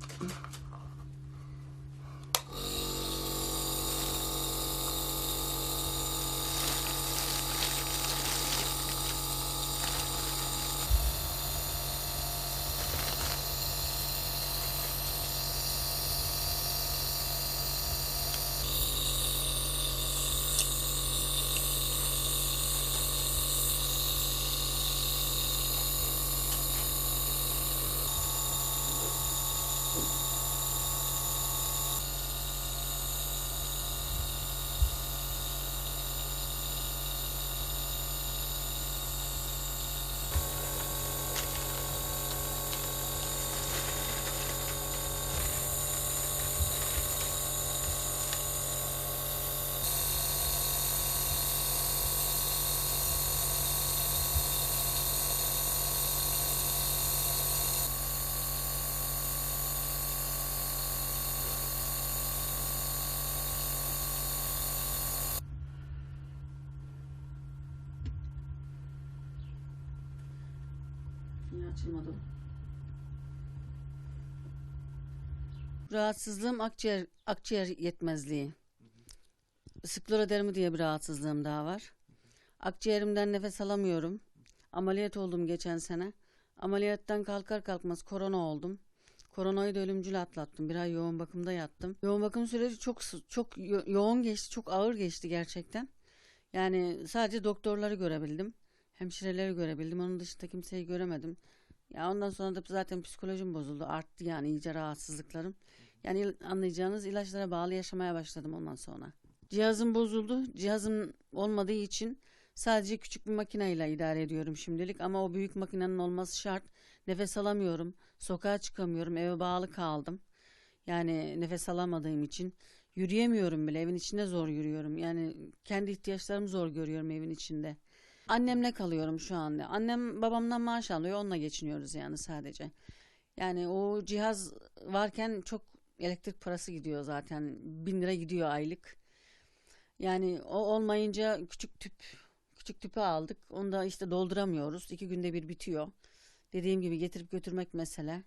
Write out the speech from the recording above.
Mm-hmm. Niye açılmadı? Rahatsızlığım akciğer, akciğer yetmezliği. Sklerodermi diye bir rahatsızlığım daha var. Akciğerimden nefes alamıyorum. Ameliyat oldum geçen sene. Ameliyattan kalkar kalkmaz korona oldum. Koronayı da ölümcül atlattım. Bir ay yoğun bakımda yattım. Yoğun bakım süreci çok çok yo- yoğun geçti, çok ağır geçti gerçekten. Yani sadece doktorları görebildim. Hemşireleri görebildim. Onun dışında kimseyi göremedim. Ya ondan sonra da zaten psikolojim bozuldu. Arttı yani iyice rahatsızlıklarım. Yani anlayacağınız ilaçlara bağlı yaşamaya başladım ondan sonra. Cihazım bozuldu. Cihazım olmadığı için sadece küçük bir makineyle idare ediyorum şimdilik. Ama o büyük makinenin olması şart. Nefes alamıyorum. Sokağa çıkamıyorum. Eve bağlı kaldım. Yani nefes alamadığım için. Yürüyemiyorum bile. Evin içinde zor yürüyorum. Yani kendi ihtiyaçlarımı zor görüyorum evin içinde. Annemle kalıyorum şu anda. Annem babamdan maaş alıyor. Onunla geçiniyoruz yani sadece. Yani o cihaz varken çok elektrik parası gidiyor zaten. Bin lira gidiyor aylık. Yani o olmayınca küçük tüp küçük tüpü aldık. Onu da işte dolduramıyoruz. İki günde bir bitiyor. Dediğim gibi getirip götürmek mesele.